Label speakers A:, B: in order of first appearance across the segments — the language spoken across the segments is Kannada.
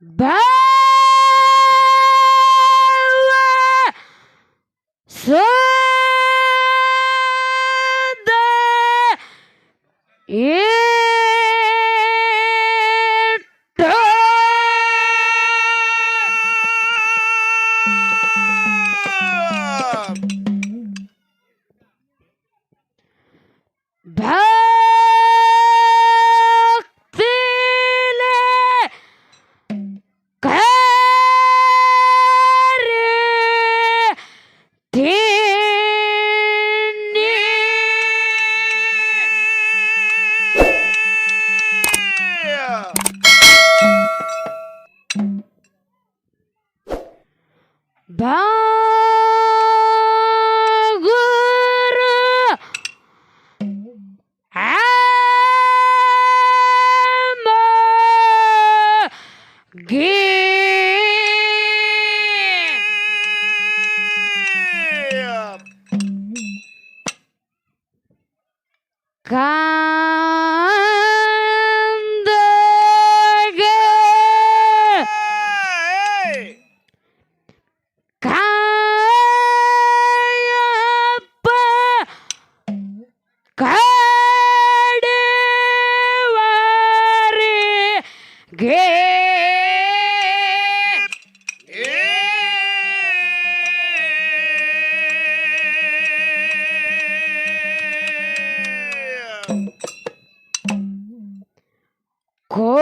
A: Bye. ಕಾಂದಗೆ 고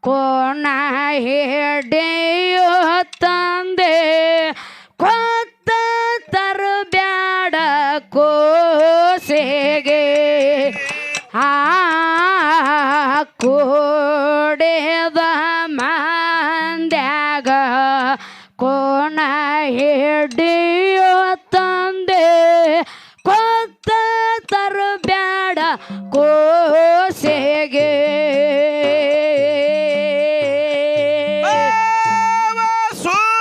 A: ಕೋಣ ಹಿಡಿಯೋ ತಂದೆ.
B: ಭಾವ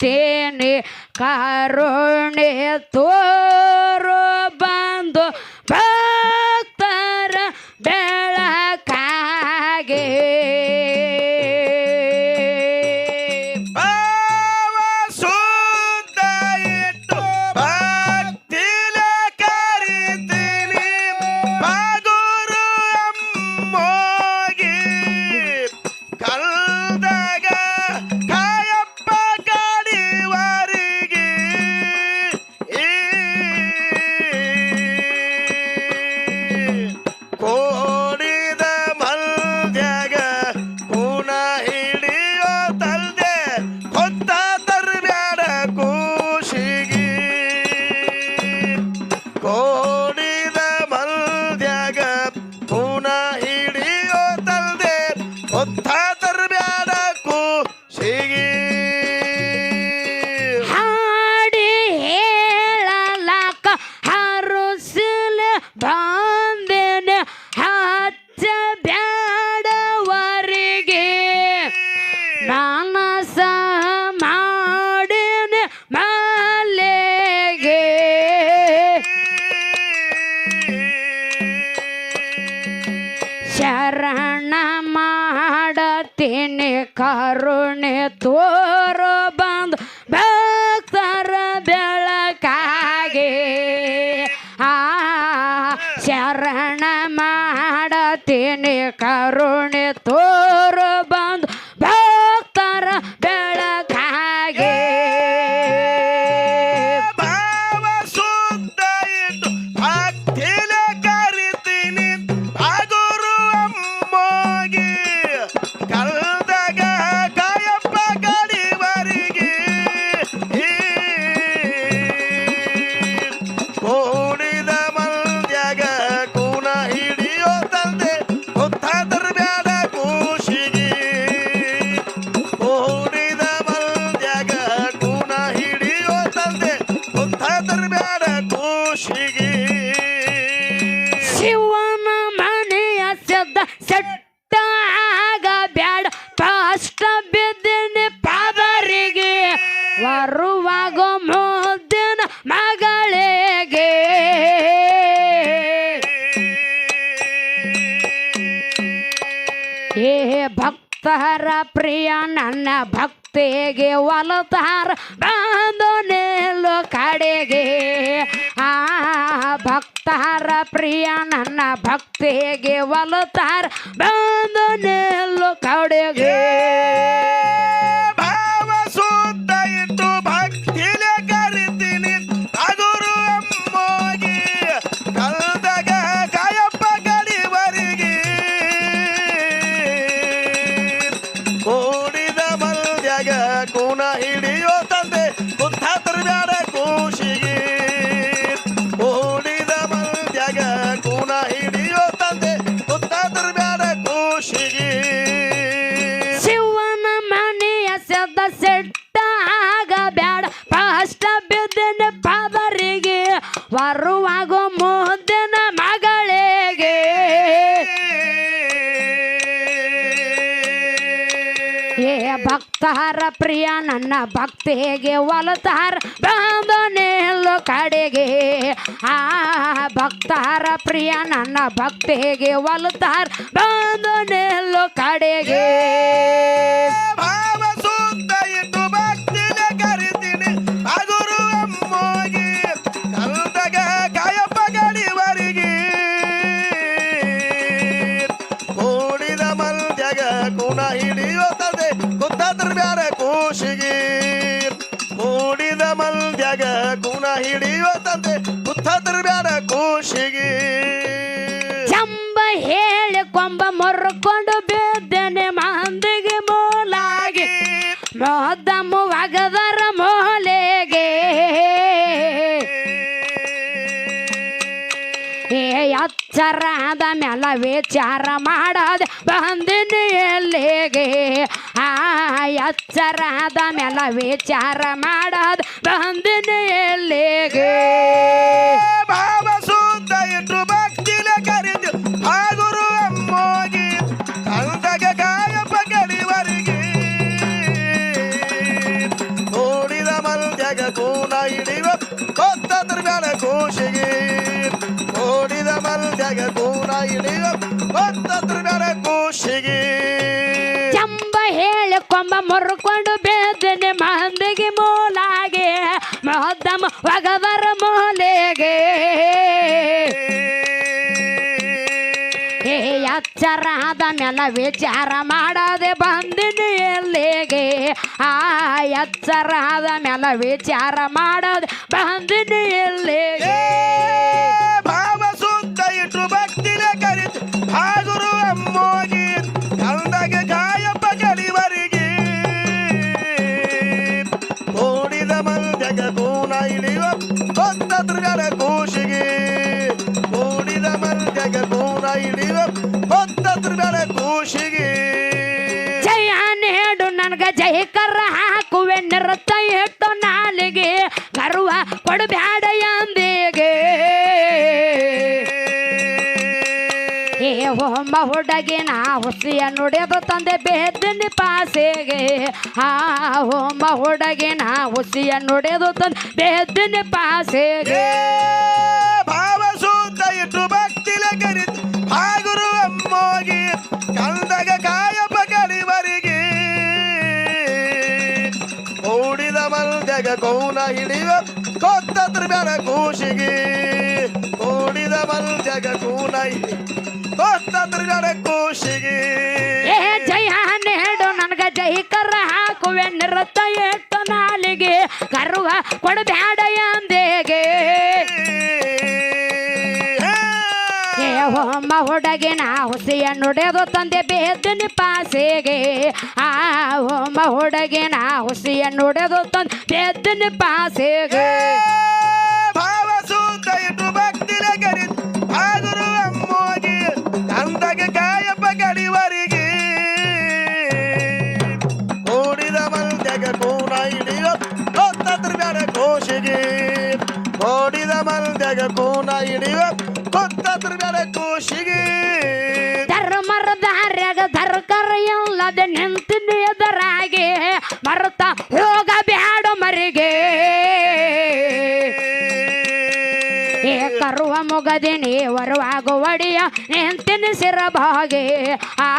A: ಕೇಳುತ್ತೇನೆ ಕಾರುಣ್ಯ ತೋ karun ಏ ಭಕ್ತರ ಪ್ರಿಯ, ನನ್ನ ಭಕ್ತಿಗೆ ಒಲತಾರ. ಬಂದು ನಿಲ್ಲು ಕಡೆಗೆ. ಆ ಭಕ್ತರ ಪ್ರಿಯ, ನನ್ನ ಭಕ್ತಿಗೆ ಒಲತಾರ. ಬಂದು ನಿಲ್ಲು ಕಡೆಗೆ.
B: ಕೂನ ಹಿಡಿಯೋ ತಂದೆ ಬುದ್ಧ
A: ತಿರುಗಾಡ ಒಲತಾರ ಪ್ರಿಯ, ನನ್ನ ಭಕ್ತಿಗೆ ಒಲತಾರ ಬಂದನೆಲ್ಲೋ ಕಡೆಗೆ. ಆ ಭಕ್ತಾರ ಪ್ರಿಯ, ನನ್ನ ಭಕ್ತಿಗೆ ಒಲತಾರ ಬಂದನೆಲ್ಲೋ ಕಡೆಗೆ.
B: ಮಲ್ದ್ಯಾಗ ಗುಣ ಹಿಡಿಯುವಂತೆ ಕುತ್ತಾದ್ರ ಬ್ಯಾಡ ಖುಷಿಗೆ
A: ಚಂಬ ಹೇಳಿ ಕೊಂಬ ಮೊರ್ಕೊಂಡು ಬಿದ್ದೇನೆ ಮಂದಿಗೆ ಮೂಲಾಗಿ. ಮೊದಮ್ಮ ವಗದರ ಮೋಲೆಗೆ. ಏ ಅಚ್ಚರ ಆದ ವಿಚಾರ ಮಾಡದೆ ಬಂದಿನ ಎಲ್ಲಿಗೆ? ಎಚ್ಚರಾದ ಮೇಲ ವಿಚಾರ ಮಾಡದ ಬಂದಿನ ಮುರ್ಕೊಂಡು ಬೇದನೆ ಮಂದಿಗೆ ಮೂಲಾಗೆ ಮಹದ್ದಮ ವಗವರ ಮೂಲೆಗೆ. ಎಚ್ಚರಾದ ಮೇಲ ವಿಚಾರ ಮಾಡದೆ ಬಂದಿನಿ ಎಲ್ಲಿಗೆ? ಆ ಎಚ್ಚರಾದ ನೆಲ ವಿಚಾರ ಮಾಡದೆ ಬಂದಿನಿ ಎಲ್ಲಿಗೆ?
B: ಭಾವ ಸುತ್ತ ಇಟ್ಟು ಭಕ್ತಿಲೆ ಕರಿತು, ಹಾಗುರು ಅಮ್ಮೋಗಿ ಕಂದಗ ಬೇಡ ಕೋಶಿಗೆ ಓಡಿದ ಮಲ್ಜಗ ಕೂನ ಭಕ್ತ ಕೊತ್ತದ್ರ ಬೇಡ ಕೋಶಿಗೆ.
A: ಜಯ ನೇಡು ನನ್ಗ ಜಯಕರ ಹಾಕುವೆ, ನಿರತ ಇಟ್ಟು ನಾಲಿಗೆ. ಗರ್ವ ಕೊಡಬ್ಯಾಡ ಎಂದಿಗೆ ಹೊಮ್ಮ ನಾ ಹುಸಿಯ ನುಡಿದು ತಂದೆ ಬೇದಿನ ಪಾಸೆಗೆ. ಆ ಹೊಮ್ಮ ನಾ ಹುಸಿಯ ನುಡಿದು ತಂದೆ ಬೇದಿನ ಪಾಸೆಗೆ.
B: ಭಾವ ಸುತ್ತ ಇಟ್ಟು ಭಕ್ತಿಲ ಕರಿತು ಆಗುರು ಅಮ್ಮೋಗಿ ಕಂದಗ ಕಾಯಪ್ಪ ಗಡಿವರಿಗೆ ಓಡಿದ ಮಲ್ಜಗ ಕೌನ ಹಿಡಿಯುವ ಕೊತ್ತದ್ರ ಮೇಲೆ ಕೂಸಿಗೆ ಓಡಿದ ಮಂದಗ ಕೂನ ಹಿಡಿ ಕೊತ್ತದ್ರ ಬೇಡ ಕೋಶಿಗೆ
A: ಏ ಜಯ ನೇಡು ನನ್ಗ ಜೈಕರ ಹಾಕುವೆ ನಿರತ ಇಟ್ಟು ನಾಲಿಗೆ ಕರುವ ಕೊಡಬ್ಯಾಡ ಎಂದಿಗೆ ಏ ಹೊಮ್ಮ ಹುಡುಗಿನ ಹುಸಿಯ ನುಡಿದು ತಂದೆ ಬೇದಿನ ಪಾಸೆಗೆ. ಆ ಹೊಮ್ಮ ಹುಡುಗಿನ ಹುಸಿಯ ನುಡಿದು ತಂದೆ ಬೇದಿನ ಪಾಸೆಗೆ.
B: ಭಾವ ಸುತ್ತ ಇಟ್ಟು ಭಕ್ತಿರ ಆಗುರು ಕಂದಗೆ ಕಾಯಪ್ಪ ಗಡಿವರಿಗೆ. ಓಡಿದ ಮಲ್ಜಗ ಕೂನ ಹಿಡಿಯ ಕೊತ್ತದ್ರ ಬೇಡ ಕೋಶಿಗೆ ಕೂಡಿದ ಮಲ್ಜಗ ಕೂನ ಹಿಡಿಯ ಕೊತ್ತದ್ರ ಬೇಡ ಕೋಶಿಗೆ
A: ಧರ್ಮರ ದಾರ್ಯಾಗ ಧರ್ಕರ ಎಲ್ಲದೆ ನಿಂತಿದ್ದ ಎದುರಾಗಿ. ಮರುತ ಕರುವ ಮೊಗದೆ ನೀವರವಾಗುವಡಿಯ ನೆಂತಿನಿಸಿರಬಾಗೆ ನಿಂತಿನ ಸಿರಬಾಗೆ ಆ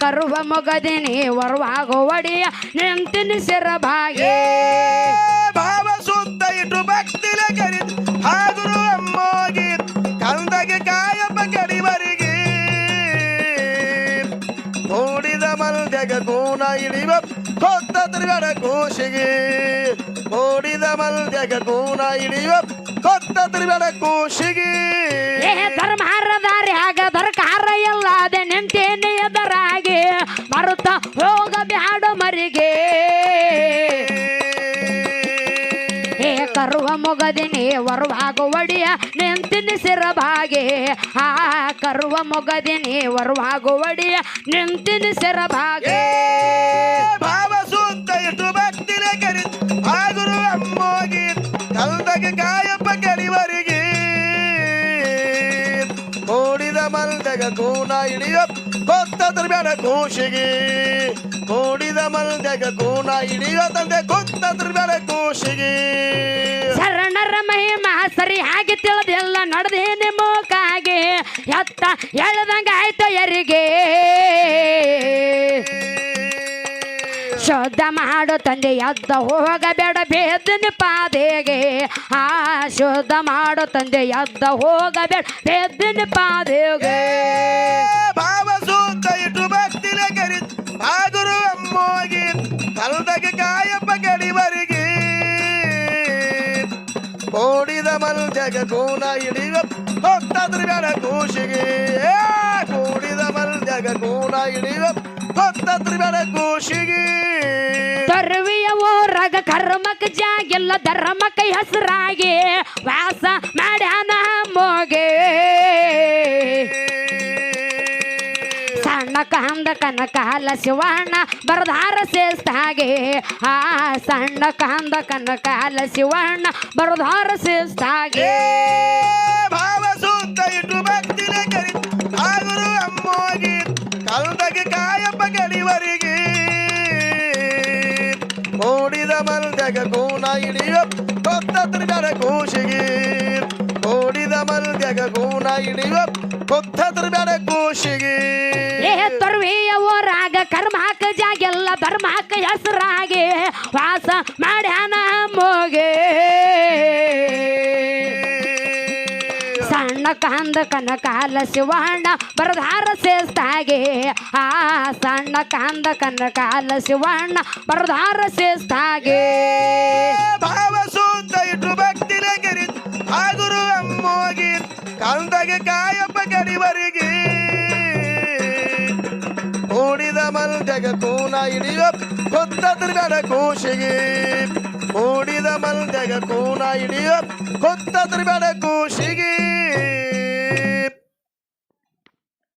A: ಕರುವ ಮೊಗದೆ ನೀವರವಾಗುವಡಿಯ ನೆಂತಿನಿಸಿರಬಾಗೆ ನಿಂತಿನ ಸಿರಬಾಗೆ
B: ಭಾವ ಸುತ್ತ ಇಟ್ಟು ಭಕ್ತಿಲೆ ಕರಿತು ಆಗುರು ಅಮ್ಮೋಗಿ, ಕಂದಗೆ ಕಾಯಪ್ಪ ಕಡಿವರಿಗೆ. ಓಡಿದ ಮಲ್ದಗ ಕೂನ ಇಳಿವ ಕೊತ್ತ ತಿರುಗಡ ಕೋಶಿಗೆ. ಓಡಿದ ಮಲ್ಜಗ ಕೂನ ಹಿಡಿವ ಕೊತ್ತದ್ರ ಬೇಡ ಕೋಶಿಗೆ
A: ಏ ಧರ್ಮಾರ ದಾರ್ಯಾಗ ಧರ್ಕಾರ ಎಲ್ಲದೆ ನಿಂತೇನೆ ಎದುರಾಗಿ ಮರುತ ಹೋಗ ಬ್ಯಾಡ ಮರಿಗೆ. ಏ ಕರುವ ಮೊಗದಿನಿ ವರುವಾಗ ಒಡಿಯ ನಿಂತಿನ ಸಿರಬಾಗೆ ಆ ಕರುವ ಮೊಗದಿನಿ ವರುವಾಗ ಒಡಿಯ ನಿಂತಿನ ಸಿರಬಾಗೆ
B: ಭಾವ ಸೂಕ್ತ ಇಟ್ಟು ಭಕ್ತಿಲೆ ಕರಿ ಆಗುರು ಅಮ್ಮೋಗಿ ಕಲ್ದಗೆ ಕಾಯಪ್ಪ ಕಡಿವರಿಗೆ ಕೋಡಿದ ಮಲ್ದಗ ಕೂನ ಇಳಿಯ ಕೊತ್ತದ್ರ ಬೇಡ ಕೂಶಿಗೆ ಕೋಡಿದ ಮಲ್ದಗ ಕೂನ ಹಿಡಿಯ ತಂದೆ ಕೊತ್ತದ್ರ ಬೇಡ ಕೂಶಿಗೆ
A: ಶರಣರ ಮಹಿಮಾ ಸರಿ ಹಾಗೆ ತಿಳಿದೆಲ್ಲ ನಡೆದೇನೆ ಮೋಕಾಗೆ ಎತ್ತ ಎಳ್ದಂಗ ಆಯ್ತು ಎರಿಗೆ. ಶುದ್ಧ ಮಾಡು ತಂದೆ ಎದ್ದ ಹೋಗಬೇಡ ಬೇದನ ಪಾದೆಗೆ. ಆ ಶುದ್ಧ ಮಾಡು ತಂದೆ ಎದ್ದ ಹೋಗಬೇಡ ಬೇದನ ಪಾದೆಗೆ.
B: ಭಾವ ಸುತ್ತ ಇಟ್ಟು ಭಕ್ತಿಲೆ ಕರಿ ಆಗುರು ಅಮ್ಮೋಗಿ, ಕಲ್ದಗೆ ಕಾಯಪ್ಪ ಗಡಿವರಿಗೆ. ಓಡಿದ ಮಲ್ಜಗ ಕೂನ ಹಿಡಿಯುವ ಕೊತ್ತದ್ರ ಬೇಡ ಕೂಶಿಗೆ. ಕೂಡಿದ ಮಲ್ ಜಗ ಕೂನ ಹಿಡಿಯುವ ಕೊತ್ತದ್ರ ಬೇಡ ಕೂಶಿಗೆ
A: ತರುವಿಯ ಊರಾಗ ಕರ್ಮಕ್ ಜಾಗಿಲ್ಲ ಧರ್ಮಕ ಹೆಸರಾಗಿ ವಾಸ ಮಾಡ್ಯಾನ ಮೋಗೆ. ಸಣ್ಣ ಕಂದ ಕನಕಾಲ ಶಿವಣ್ಣ ಬರದಾರ ಸೇಸ್ತಾಗೆ. ಆ ಸಣ್ಣ ಕಂದ ಕನಕಾಲ ಶಿವಣ್ಣ ಬರದಾರ ಸೇಸ್ತಾಗೆ.
B: ಹಾಗೆ ಭಾವ ಸೂಕ್ತ ಇಟ್ಟು ಭಕ್ತಿನ ಕರಿ ಗಡಿವರಿಗೆ ಓಡಿದ ಮಲ್ದಗ ಕೂನ ಹಿಡಿಯೋ ಕೊತ್ತತ್ರ ಬೇಡ ಕೂಶಿಗೆ. ಓಡಿದ ಮಲ್ದಾಗ ಕೂನ ಹಿಡಿಯೋ ಕೊತ್ತತ್ರ ಬೇಡ ಕೂಶಿಗೆ.
A: ಏ ರಾಗ ಕರ್ಮ ಹಾಕ ಜಾಗೆಲ್ಲ ಧರ್ಮಾಕ ಹೆಸರಾಗೆ ವಾಸ ಮಾಡ್ಯಾನ ಮೋಗೆ ಸಣ್ಣ ಕಾಂದ ಕನಕಾಲ ಶಿವಣ್ಣ ಬರದಾರ ಸೇಸ್ತಾಗೆ. ಆ ಸಣ್ಣ ಕಾಂದ ಕನಕಾಲ ಶಿವಣ್ಣ ಬರದಾರ ಸೇಸ್ತಾಗೆ.
B: ಭಾವ ಸೂತ ಇಟ್ಟು ಭಕ್ತಿನ ಕರಿ ಆಗುರು ಅಮ್ಮೋಗಿ ಕಂದಗೆ ಕಾಯಪ್ಪ ಗಡಿವರಿಗೆ. ಮಲ್ದಗ ಕೂನ ಹಿಡಿಯ ಕೊತ್ತದ್ರ ಬೇಡ ಕೂಶಿಗೆ. ಮೂಡಿದ ಮಲ್ಗೆಗೆ ಕೂನ ಹಿಡಿಯ ಕೊತ್ತದ್ರ ಬೇಡ ಕೂಶಿಗೆ.